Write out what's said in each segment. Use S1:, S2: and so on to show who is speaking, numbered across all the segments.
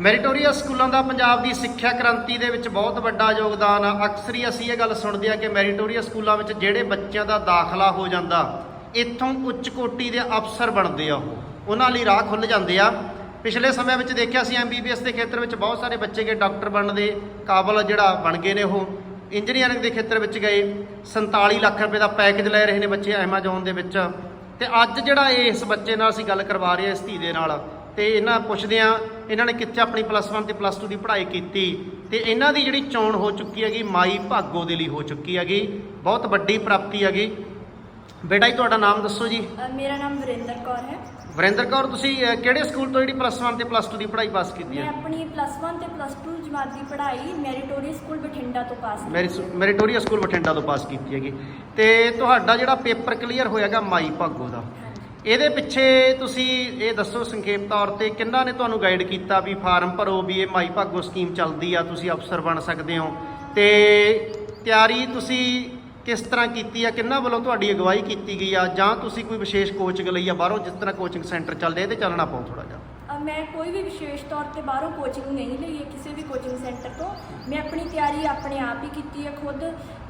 S1: Meritorious ਸਕੂਲਾਂ ਦਾ ਪੰਜਾਬ ਦੀ ਸਿੱਖਿਆ ਕ੍ਰਾਂਤੀ ਦੇ ਵਿੱਚ ਬਹੁਤ ਵੱਡਾ ਯੋਗਦਾਨ ਆ। ਅਕਸਰ ਹੀ ਅਸੀਂ ਇਹ ਗੱਲ ਸੁਣਦੇ ਆ ਕਿ ਮੈਰੀਟੋਰੀਅਸ ਸਕੂਲਾਂ ਵਿੱਚ ਜਿਹੜੇ ਬੱਚਿਆਂ ਦਾ ਦਾਖਲਾ ਹੋ ਜਾਂਦਾ, ਇੱਥੋਂ ਉੱਚ ਕੋਟੀ ਦੇ ਅਫਸਰ ਬਣਦੇ ਆ ਉਹਨਾਂ ਲਈ ਰਾਹ ਖੁੱਲ ਜਾਂਦੇ ਆ। ਪਿਛਲੇ ਸਮੇਂ ਵਿੱਚ ਦੇਖਿਆ ਸੀ ਐਮਬੀਬੀਐਸ ਦੇ ਖੇਤਰ ਵਿੱਚ ਬਹੁਤ ਸਾਰੇ ਬੱਚੇ ਗਏ ਡਾਕਟਰ ਬਣਨ ਦੇ ਕਾਬਲ ਜਿਹੜਾ ਬਣ ਗਏ ਨੇ ਉਹ। ਇੰਜੀਨੀਅਰਿੰਗ ਦੇ ਖੇਤਰ ਵਿੱਚ ਗਏ 47 ਲੱਖ ਰੁਪਏ ਦਾ ਪੈਕੇਜ ਲੈ ਰਹੇ ਨੇ ਬੱਚੇ ਐਮਾਜ਼ੋਨ ਦੇ ਵਿੱਚ। ਤੇ ਅੱਜ ਜਿਹੜਾ ਇਸ ਬੱਚੇ ਨਾਲ ਅਸੀਂ ਗੱਲ ਕਰਵਾ ਰਹੇ ਹਾਂ ਇਸ ਧੀ ਦੇ ਨਾਲ ਤੇ ਇਹਨਾਂ ਪੁੱਛਦੇ ਆ ਇਹਨਾਂ ਨੇ ਕਿੱਥੇ ਆਪਣੀ ਪਲੱਸ 1 ਤੇ ਪਲੱਸ 2 ਦੀ ਪੜ੍ਹਾਈ ਕੀਤੀ? ਤੇ ਇਹਨਾਂ ਦੀ ਜਿਹੜੀ ਚੋਣ ਹੋ ਚੁੱਕੀ ਹੈਗੀ ਮਾਈ ਭਾਗੋ ਦੇ ਲਈ ਹੋ ਚੁੱਕੀ ਹੈਗੀ ਬਹੁਤ ਵੱਡੀ ਪ੍ਰਾਪਤੀ ਹੈਗੀ। ਬੇਟਾ ਜੀ ਤੁਹਾਡਾ ਨਾਮ ਦੱਸੋ ਜੀ?
S2: ਮੇਰਾ ਨਾਮ ਵਰਿੰਦਰ ਕੌਰ ਹੈ।
S1: ਵਰਿੰਦਰ ਕੌਰ ਤੁਸੀਂ ਕਿਹੜੇ ਸਕੂਲ ਤੋਂ ਜਿਹੜੀ ਪਲੱਸ 1 ਤੇ ਪਲੱਸ 2 ਦੀ ਪੜ੍ਹਾਈ ਪਾਸ ਕੀਤੀ
S2: ਮੈਂ
S1: ਹੈ
S2: ਆਪਣੀ ਪਲੱਸ 1 ਤੇ ਪਲੱਸ 2 ਜਮਾਤ ਦੀ ਪੜ੍ਹਾਈ ਮੈਰੀਟੋਰੀਅਸ ਸਕੂਲ ਬਠਿੰਡਾ ਤੋਂ ਪਾਸ ਕੀਤੀ
S1: ਮੈਰੀ ਮੈਰੀਟੋਰੀਅਸ ਸਕੂਲ ਬਠਿੰਡਾ ਤੋਂ ਪਾਸ ਕੀਤੀ ਹੈਗੀ। ਤੇ ਤੁਹਾਡਾ ਜਿਹੜਾ ਪੇਪਰ ਕਲੀਅਰ ਹੋਇਆਗਾ ਮਾਈ ਭਾਗੋ ਦਾ। ਇਹਦੇ ਪਿੱਛੇ ਤੁਸੀਂ ਇਹ ਦੱਸੋ ਸੰਖੇਪ ਤੌਰ ਤੇ ਕਿੰਨਾ ਨੇ ਤੁਹਾਨੂੰ ਗਾਈਡ ਕੀਤਾ ਵੀ ਫਾਰਮ ਭਰੋ ਵੀ ਇਹ ਮਾਈ ਭਾਗੋ ਸਕੀਮ ਚੱਲਦੀ ਆ, ਤੁਸੀਂ ਅਫਸਰ ਬਣ ਸਕਦੇ ਹੋ। ਤੇ ਤਿਆਰੀ ਤੁਸੀਂ ਕਿਸ ਤਰ੍ਹਾਂ ਕੀਤੀ ਆ, ਕਿੰਨਾ ਵੱਲੋਂ ਤੁਹਾਡੀ ਅਗਵਾਈ ਕੀਤੀ ਗਈ ਆ, ਜਾਂ ਤੁਸੀਂ ਕੋਈ ਵਿਸ਼ੇਸ਼ ਕੋਚਿੰਗ ਲਈ ਆ, ਬਾਹਰੋਂ ਜਿਸ ਤਰ੍ਹਾਂ ਕੋਚਿੰਗ ਸੈਂਟਰ ਚੱਲਦੇ ਇਹਦੇ ਚੱਲਣਾ ਪਾਉ ਥੋੜਾ ਜਿਹਾ।
S2: ਮੈਂ ਕੋਈ ਵੀ ਵਿਸ਼ੇਸ਼ ਤੌਰ ਤੇ ਬਾਹਰੋਂ ਕੋਚਿੰਗ ਨਹੀਂ ਲਈ ਹੈ ਕਿਸੇ ਵੀ ਕੋਚਿੰਗ ਸੈਂਟਰ ਤੋਂ। ਮੈਂ ਆਪਣੀ ਤਿਆਰੀ ਆਪਣੇ ਆਪ ਹੀ ਕੀਤੀ ਹੈ ਖੁਦ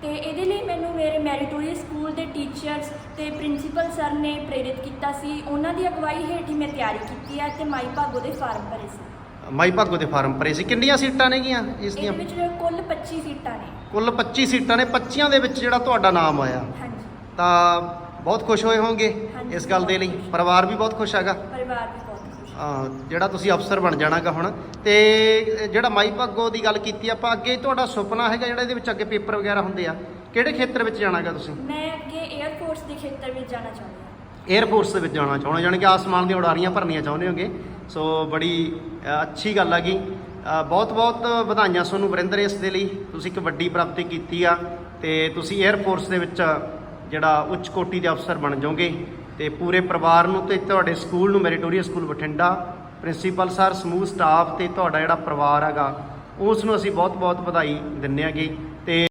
S2: ਤੇ ਇਹਦੇ ਲਈ ਮੈਨੂੰ ਮੇਰੇ ਮੈਰੀਟੋਰੀਅਸ ਸਕੂਲ ਦੇ ਟੀਚਰਸ ਤੇ ਪ੍ਰਿੰਸੀਪਲ ਸਰ ਨੇ ਪ੍ਰੇਰਿਤ ਕੀਤਾ ਸੀ। ਉਹਨਾਂ ਦੀ ਅਗਵਾਈ ਹੇਠ ਹੀ ਮੈਂ ਤਿਆਰੀ ਕੀਤੀ ਹੈ ਤੇ ਮਾਈ ਭਾਗੋ ਦੇ ਫਾਰਮ ਭਰੇ ਸੀ।
S1: ਮਾਈ ਭਾਗੋ ਦੇ ਫਾਰਮ ਭਰੇ ਸੀ। ਕਿੰਨੀਆਂ ਸੀਟਾਂ ਨੇਗੀਆਂ ਇਸ
S2: ਇਹਦੇ
S1: ਦੀਆਂ
S2: ਵਿੱਚ ਕੁੱਲ 25 ਸੀਟਾਂ ਨੇ।
S1: ਕੁੱਲ 25 ਸੀਟਾਂ ਨੇ। 25ਾਂ ਦੇ ਵਿੱਚ ਜਿਹੜਾ ਤੁਹਾਡਾ ਨਾਮ ਆਇਆ
S2: ਹਾਂਜੀ।
S1: ਤਾਂ ਬਹੁਤ ਖੁਸ਼ ਹੋਏ ਹੋਵੋਗੇ
S2: ਹਾਂਜੀ,
S1: ਇਸ ਗੱਲ ਦੇ ਲਈ।
S2: ਬਹੁਤ।
S1: ਪਰਿਵਾਰ ਵੀ ਬਹੁਤ ਖੁਸ਼ ਹੈਗਾ।
S2: ਪਰਿਵਾਰ ਵੀ ਬਹੁਤ
S1: ਜਿਹੜਾ ਤੁਸੀਂ ਅਫਸਰ ਬਣ ਜਾਣਾਗਾ ਹੁਣ। ਤੇ ਜਿਹੜਾ ਮਾਈ ਭਾਗੋ ਦੀ ਗੱਲ ਕੀਤੀ ਆਪਾਂ ਅੱਗੇ ਤੁਹਾਡਾ ਸੁਪਨਾ ਹੈਗਾ ਜਿਹੜਾ ਇਹਦੇ ਵਿੱਚ ਅੱਗੇ ਪੇਪਰ ਵਗੈਰਾ ਹੁੰਦੇ ਆ। ਕਿਹੜੇ ਖੇਤਰ ਵਿੱਚ ਜਾਣਾਗਾ ਤੁਸੀਂ?
S2: ਮੈਂ ਅੱਗੇ 에ਅਰ ਦੇ ਖੇਤਰ ਵਿੱਚ ਜਾਣਾ ਚਾਹੁੰਦੀ ਹਾਂ।
S1: 에ਅਰ ਦੇ ਵਿੱਚ ਜਾਣਾ ਚਾਹੁੰਦੇ ਜਾਨ ਕਿ ਆਸਮਾਨ ਦੀਆਂ ਉਡਾਰੀਆਂ ਭਰਨੀਆਂ ਚਾਹੁੰਦੇ ਹੋਗੇ। ਸੋ ਬੜੀ ਅੱਛੀ ਗੱਲ ਹੈਗੀ ਬਹੁਤ-ਬਹੁਤ ਵਧਾਈਆਂ ਤੁਹਾਨੂੰ ਵਰਿੰਦਰ ਇਸ ਦੇ ਲਈ। ਤੁਸੀਂ ਇੱਕ ਵੱਡੀ ਪ੍ਰਾਪਤੀ ਕੀਤੀ ਆ ਤੇ ਤੁਸੀਂ 에ਅਰ ਦੇ ਵਿੱਚ ਜਿਹੜਾ ਉੱਚ ਕੋਟੀ ਦੇ ਅਫਸਰ ਬਣ ਜਾਓਗੇ। ਤੇ ਪੂਰੇ ਪਰਿਵਾਰ ਨੂੰ ਤੇ ਤੁਹਾਡੇ ਸਕੂਲ ਨੂੰ meritorious school Bathinda, principal sir, ਸਮੂਹ ਸਟਾਫ ਤੇ ਤੁਹਾਡਾ ਜਿਹੜਾ ਪਰਿਵਾਰ ਹੈਗਾ, ਉਸ ਨੂੰ ਅਸੀਂ ਬਹੁਤ ਬਹੁਤ ਵਧਾਈ ਦਿੰਦੇ ਹਾਂਗੇ।